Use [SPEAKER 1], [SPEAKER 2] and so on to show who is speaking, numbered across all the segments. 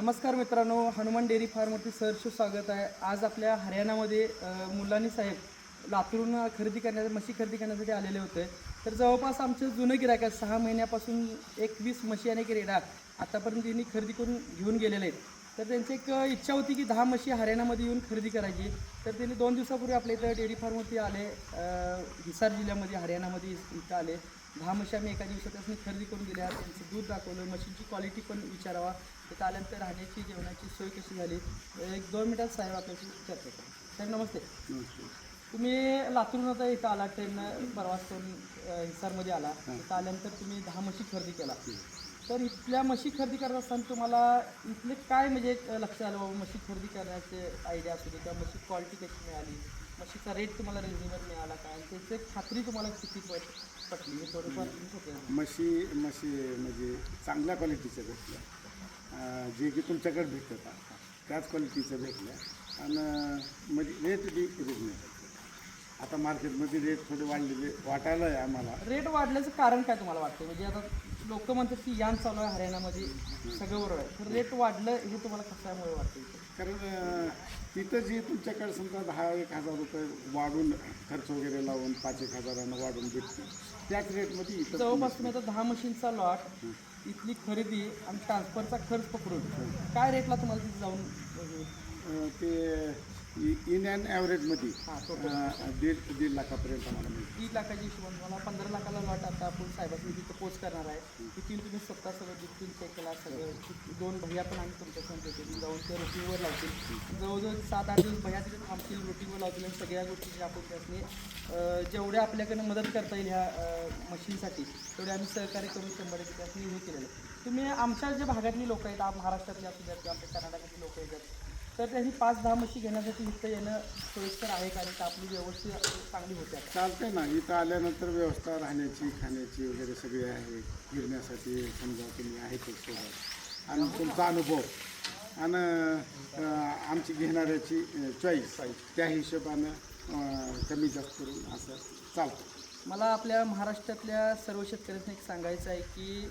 [SPEAKER 1] नमस्कार मित्रांनो हनुमान डेअरी फार्मवरती सहर्ष स्वागत आहे. आज आपल्या हरियाणामध्ये मुलांनी मुलानी साहेब लातूरून खरेदी करण्या म्हशी खरेदी करण्यासाठी आलेले होते. तर जवळपास आमचं जुनं गिरायक आहे सहा महिन्यापासून एकवीस म्हशी आणि एक रेडा आतापर्यंत त्यांनी खरेदी करून घेऊन गेलेले आहेत. तर त्यांची एक इच्छा होती की दहा म्हशी हरियाणामध्ये येऊन खरेदी करायची. तर त्यांनी दोन दिवसापूर्वी आपल्या इथं डेअरी फार्मवरती आले हिसार जिल्ह्यामध्ये हरियाणामध्ये इथं आले. दहा म्हशी आम्ही एका दिवसात त्यांनी खरेदी करून दिल्या. त्यांचं दूध दाखवलं म्हशींची क्वालिटी पण विचारावा. तिथं आल्यानंतर राहण्याची जेवणाची सोय कशी झाली एक दोन मिनिटात साहेब आपल्याशी चर्चा करू. साहेब नमस्ते. तुम्ही लातूरून आता इथं आला ट्रेननं प्रवास करून हिसारमध्ये आला. इथं आल्यानंतर तुम्ही दहा म्हशी खरेदी केला. तर इथल्या म्हशी खरेदी करत असताना तुम्हाला इथले काय म्हणजे लक्ष आलं बाबा? म्हशी खरेदी करण्याचे आयडिया असू दे किंवा म्हशी क्वालिटी कशी मिळाली? म्हशीचा रेट तुम्हाला रिजनेबल मिळाला काय आणि त्याची खात्री तुम्हाला किती पट पटली? हे थोडंफार.
[SPEAKER 2] म्हशी म्हशी म्हणजे चांगल्या क्वालिटीच्या भेटल्या. जे की तुमच्याकडे भेटत आता त्याच क्वालिटीच्या भेटल्या. आणि म्हणजे रेट बी रिजनेबल आता मार्केटमध्ये रेट थोडे वाढलेले वाटायला आहे आम्हाला.
[SPEAKER 1] रेट वाढल्याचं कारण काय तुम्हाला वाटतं म्हणजे आता लोक म्हणतात की यान चालू आहे हरियाणामध्ये. सगळं बरोबर आहे. तर रेट वाढलं हे तुम्हाला कशामुळे वाटतं?
[SPEAKER 2] कारण तिथं जे तुमच्याकडे समजा दहा एक हजार रुपये वाढून खर्च वगैरे लावून पाच एक हजारानं वाढून भेटते त्याच रेटमध्ये इथं
[SPEAKER 1] जवळपास तुम्ही आता दहा मशीनचा लॉट इथली खरेदी आणि ट्रान्सफरचा खर्च पकडून. काय रेटला तुम्हाला तिथे जाऊन
[SPEAKER 2] ते इन अँड ॲव्हरेजमध्ये
[SPEAKER 1] हां टोटल
[SPEAKER 2] दीड दीड लाखापर्यंत आम्हाला मिळते
[SPEAKER 1] दीड लाखाच्या हिशोबाने तुम्हाला पंधरा लाखाला लॉट आता आपण साहेबांनी तिथं पोच करणार आहे. तिथून तुम्ही स्वतः सगळं दुधून चेक केला सगळं दोन भैया पण आम्ही तुमच्यासमोर देतील जाऊन ते रुटीनवर लावतील. जवळजवळ सात आठ दिवस भैया तिथे थांबतील रुटीनवर लावतील आणि सगळ्या गोष्टी आपण त्यासनी जेवढ्या आपल्याकडनं मदत करता येईल ह्या मशीनसाठी तेवढे आम्ही सहकार्य करून शंभर टक्के त्यासनी हे केलेलं. तुम्ही आमच्या जे भागातली लोक आहेत महाराष्ट्रातली असू द्यात किंवा आमच्या कर्नाटकातली लोक येतात तर त्यांनी पाच दहा म्हशी घेण्यासाठी इथं येणं सोयीस्कर आहे कारण का आपली व्यवस्थित चांगली होते आता.
[SPEAKER 2] चालतंय ना. इथं आल्यानंतर व्यवस्था राहण्याची खाण्याची वगैरे सगळी आहे. फिरण्यासाठी समजा तुम्ही आहे ते सोबत. आणि तुमचा अनुभव. आणि आमची घेणाऱ्याची चॉईस त्या हिशोबानं कमी जास्त करून असं चालतं.
[SPEAKER 1] मला आपल्या महाराष्ट्रातल्या सर्व शेतकऱ्यांना एक सांगायचं आहे की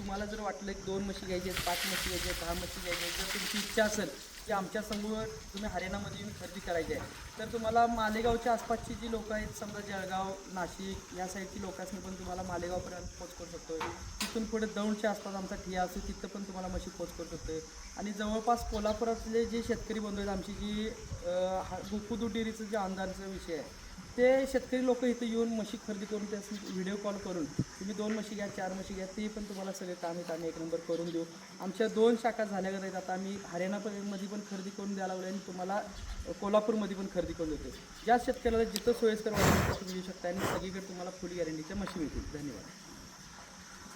[SPEAKER 1] तुम्हाला जर वाटलं की दोन म्हशी घ्यायची आहेत पाच म्हशी घ्यायचे आहेत दहा म्हशी घ्यायची आहेत जर तुमची इच्छा असेल की आमच्यासमोर तुम्ही हरियाणामध्ये येऊन खरेदी करायची आहे तर तुम्हाला मालेगावच्या आसपासची जी लोकं आहेत समजा जळगाव नाशिक या साईडची लोकांनी पण तुम्हाला मालेगावपर्यंत पोच करू शकतो तिथून पुढे दौंडच्या आसपास आमचा ठिया असेल तिथं पण तुम्हाला म्हशी पोच करू शकतो आणि जवळपास कोल्हापुरातले जे शेतकरी बंधू आहेत आमची जी अं, हा- डेअरीचं जे आमदारचा विषय आहे ते शेतकरी लोक इथं येऊन म्हशी खरेदी करून त्या व्हिडिओ कॉल करून तुम्ही दोन म्हशी घ्या चार म्हशी घ्या ते पण तुम्हाला सगळे काम आहेत आम्ही एक नंबर करून देऊ. आमच्या दोन शाखा झाल्या आहेत आता आम्ही हरियाणामध्ये पण खरेदी करून द्यायला लागलो आणि तुम्हाला कोल्हापूरमध्ये पण खरेदी करून देतो ज्या शेतकऱ्याला जिथं सोयीस्कर वाटतं तुम्ही घेऊ शकता आणि सगळीकडे तुम्हाला फुल गॅरंटीच्या म्हशी मिळतील. धन्यवाद.